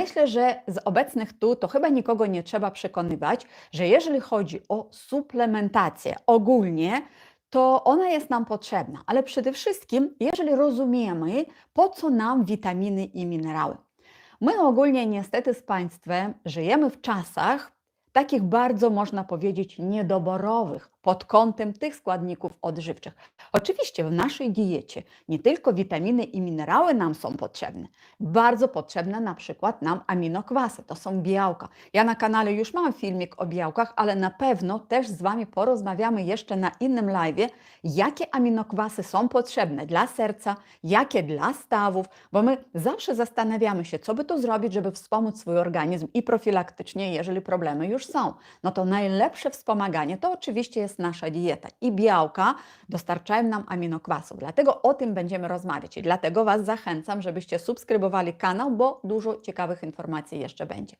Myślę, że z obecnych tu to chyba nikogo nie trzeba przekonywać, że jeżeli chodzi o suplementację ogólnie, to ona jest nam potrzebna, ale przede wszystkim, jeżeli rozumiemy, po co nam witaminy i minerały. My ogólnie niestety z Państwem żyjemy w czasach takich bardzo, można powiedzieć, niedoborowych pod kątem tych składników odżywczych. Oczywiście w naszej diecie nie tylko witaminy i minerały nam są potrzebne, bardzo potrzebne na przykład nam aminokwasy, to są białka. Ja na kanale już mam filmik o białkach, ale na pewno też z Wami porozmawiamy jeszcze na innym live, jakie aminokwasy są potrzebne dla serca, jakie dla stawów, bo my zawsze zastanawiamy się, co by tu zrobić, żeby wspomóc swój organizm i profilaktycznie, jeżeli problemy już są. No to najlepsze wspomaganie to oczywiście jest nasza dieta i białka dostarczają nam aminokwasów. Dlatego o tym będziemy rozmawiać i dlatego Was zachęcam, żebyście subskrybowali kanał, bo dużo ciekawych informacji jeszcze będzie.